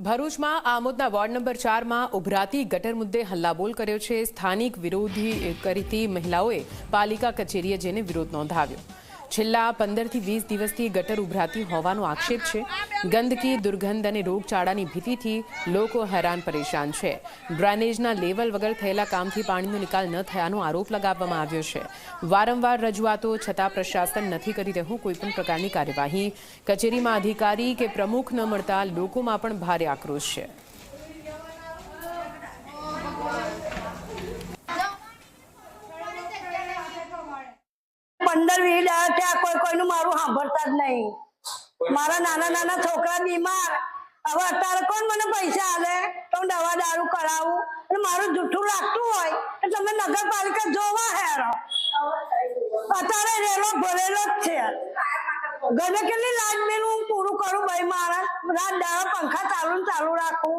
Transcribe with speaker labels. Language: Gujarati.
Speaker 1: ભરૂચમાં આમોદના વોર્ડ નંબર ચારમાં ઉભરાતી ગટર મુદ્દે હલ્લાબોલ કર્યો છે. સ્થાનિક વિરોધી કરતી મહિલાઓએ પાલિકા કચેરીએ જઈને વિરોધ નોંધાવ્યો. છેલ્લા પંદરથી વીસ દિવસથી ગટર ઉભરાતી હોવાનો આક્ષેપ છે. ગંદકી, દુર્ગંધ અને રોગચાળાની ભીતિથી લોકો હેરાન પરેશાન છે. ડ્રેનેજના લેવલ વગર થયેલા કામથી પાણીનો નિકાલ ન થયાનો આરોપ લગાવવામાં આવ્યો છે. વારંવાર રજૂઆતો છતાં પ્રશાસન નથી કરી રહ્યું કોઈપણ પ્રકારની કાર્યવાહી. કચેરીમાં અધિકારી કે પ્રમુખ ન મળતા લોકોમાં પણ ભારે આક્રોશ છે.
Speaker 2: પંદર વીસ દાડા થયા કોઈ કોઈનું મારું સાંભળતા જ નહીં. મારા નાના નાના છોકરા બીમાર હવે અત્યારે કોણ મને પૈસા આવે તો હું દવા દારૂ કરાવું. અને મારું જૂઠું લાગતું હોય તો તમે નગરપાલિકા જોવા હેરો. અત્યારે રેલો ભરેલો જ છે. ગમે કેટલી લાજ મેં હું પૂરું કરું ભાઈ મારા? રાત દાડા પંખા ચાલુ ચાલુ રાખું.